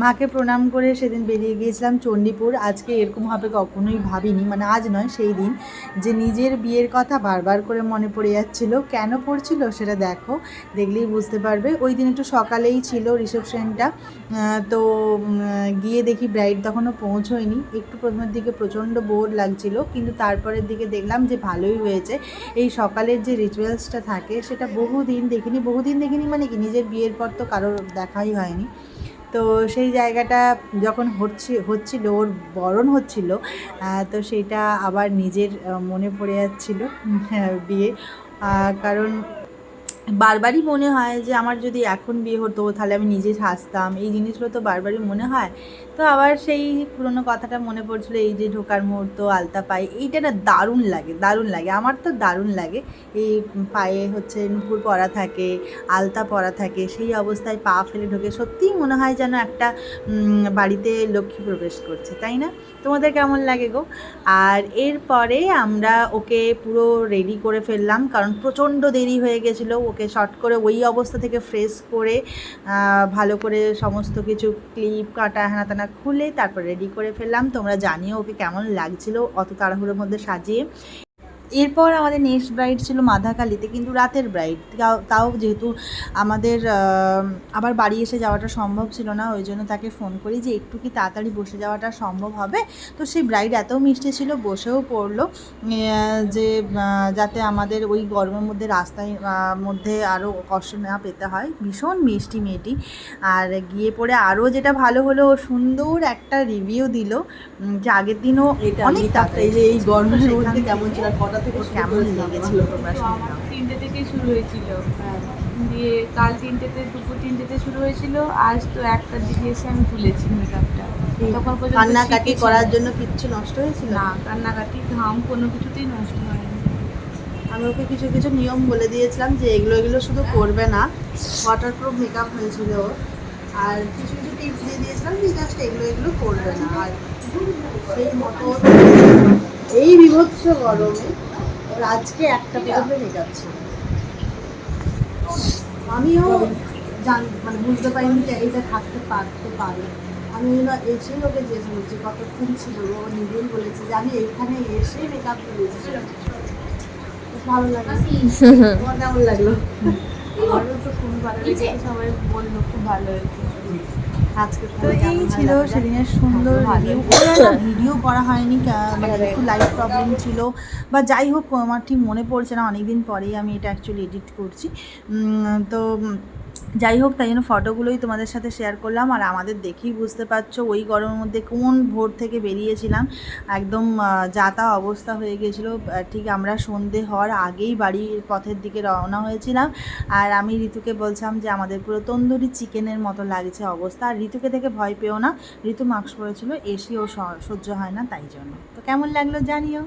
মাকে প্রণাম করে সেদিন বেরিয়ে গিয়েছিলাম চণ্ডীপুর। আজকে এরকম হবে কখনোই ভাবিনি মানে আজ নয়, সেই দিন। যে নিজের বিয়ের কথা বারবার করে মনে পড়ে যাচ্ছিল, কেন পড়ছিল সেটা দেখো, দেখলেই বুঝতে পারবে। ওই দিন একটু সকালেই ছিল রিসেপশনটা তো গিয়ে দেখি ব্রাইড তখনও পৌঁছোয়নি। একটু প্রথমের দিকে প্রচণ্ড বোর লাগছিল, কিন্তু তারপরের দিকে দেখলাম যে ভালোই হয়েছে। এই সকালের যে রিচুয়ালসটা থাকে, সেটা বহুদিন দেখিনি বহুদিন দেখিনি মানে কি, নিজের বিয়ের পর তো কারোর দেখাই হয়নি। তো সেই জায়গাটা যখন হচ্ছে, হচ্ছিল, ওর বরণ হচ্ছিল তো সেইটা আবার নিজের মনে পড়ে যাচ্ছিল বিয়ে। কারণ বারবারই মনে হয় যে আমার যদি এখন বিয়ে হতো, তাহলে আমি নিজে সাজতাম। এই জিনিসগুলো তো বারবারই মনে হয়। তো আবার সেই পুরোনো কথাটা মনে পড়ছিল, এই যে ঢোকার মুহূর্ত, আলতা পায়ে, এইটা না দারুণ লাগে দারুণ লাগে। আমার তো দারুণ লাগে। এই পায়ে হচ্ছে নুপুর পরা থাকে, আলতা পরা থাকে, সেই অবস্থায় পা ফেলে ঢোকে। সত্যিই মনে হয় যেন একটা বাড়িতে লক্ষ্মী প্রবেশ করছে, তাই না? তোমাদের কেমন লাগে গো? আর এরপরে আমরা ওকে পুরো রেডি করে ফেললাম, কারণ প্রচণ্ড দেরি হয়ে গেছিল। ওকে শর্ট করে ওই অবস্থা থেকে ফ্রেশ করে ভালো করে সমস্ত কিছু ক্লিপ কাটা হ্যানা ত্যানা খুলে তারপর রেডি করে ফেললাম। তোমরা জানিও ওকে কেমন লাগছিল, অত তাড়াহুড়োর মধ্যে সাজিয়ে। এরপর আমাদের নেক্সট ব্রাইড ছিল মাধাকালিতে কিন্তু রাতের ব্রাইড তাও যেহেতু আমাদের আবার বাড়ি এসে যাওয়াটা সম্ভব ছিল না ওই জন্য তাকে ফোন করি যে একটু কি তাড়াতাড়ি বসে যাওয়াটা সম্ভব হবে? তো সেই ব্রাইড এত মিষ্টি ছিল বসেও পড়ল যে যাতে আমাদের ওই গরমের মধ্যে রাস্তায় মধ্যে আরও কষ্ট না পেতে হয়। ভীষণ মিষ্টি মেয়েটি। আর গিয়ে পড়ে আরও যেটা ভালো হলো ও সুন্দর একটা রিভিউ দিল যে আগের দিনও এটা অনেক তাড়াতাড়ি এই যে এই গরমের মধ্যে কেমন ছিল? কটা থেকে কেমন লেগেছিল তোমরা শুনলাম তিনটে থেকেই শুরু হয়েছিল। হ্যাঁ। দিয়ে কাল তিনটেতে দুপুর তিনটেতে শুরু হয়েছিল। আজ তো একটার দিকে এসে আমি তুলেছি মেকআপটা। তখন পর্যন্ত কান্নাকাটি করার জন্য কিচ্ছু নষ্ট হয়েছিল? না কান্নাকাটি ঘাম কোনো কিছুতেই নষ্ট হয়নি। আমি ওকে কিছু কিছু নিয়ম বলে দিয়েছিলাম যে এগুলো এগুলো শুধু করবে না। ওয়াটারপ্রুফ মেকআপ হয়েছিল ওর। আর কিছু কিছু টিপস দিয়ে দিয়েছিলাম যে জাস্ট এগুলো এগুলো করবে না। আর সেই মতো এই বিভৎস গরমে আজকে একটা পর্যন্ত ছিল আমিও জান মানে বুঝতে পারিনি যে এইটা থাকতে পারতে পারে। আমি এসেই ওকে জিজ্ঞেস করছি কতক্ষণ ছিল? ও নিজেই বলেছে যে আমি এখানে এসে মেকআপ করেছি। ভালো লাগল। কেমন লাগল? আমারও তো খুব ভালো লেগেছে সবাই বলল খুব ভালো হয়েছে। তো এই ছিল সেদিনের সুন্দর ভিডিও করা হয়নি মানে একটু লাইট প্রবলেম ছিল। বা যাই হোক আমার ঠিক মনে পড়ছে না অনেকদিন পরেই আমি এটা অ্যাকচুয়ালি এডিট করছি। তো যাই হোক তাই জন্য ফটোগুলোই তোমাদের সাথে শেয়ার করলাম। আর আমাদের দেখেই বুঝতে পারছ ওই গরমের মধ্যে কোন ভোর থেকে বেরিয়েছিলাম। একদম যাতা অবস্থা হয়ে গিয়েছিল আহ, ঠিক আমরা সন্ধে হওয়ার আগেই বাড়ির পথের দিকে রওনা হয়েছিলাম। আর আমি ঋতুকে বলছিলাম যে আমাদের পুরো তন্দুরি চিকেনের মতো লাগছে অবস্থা। আর ঋতুকে দেখে ভয় পেও না। ঋতু মাস্ক পরেছিল এসিও সহ্য হয় না তাই জন্য। তো কেমন লাগল জানিও।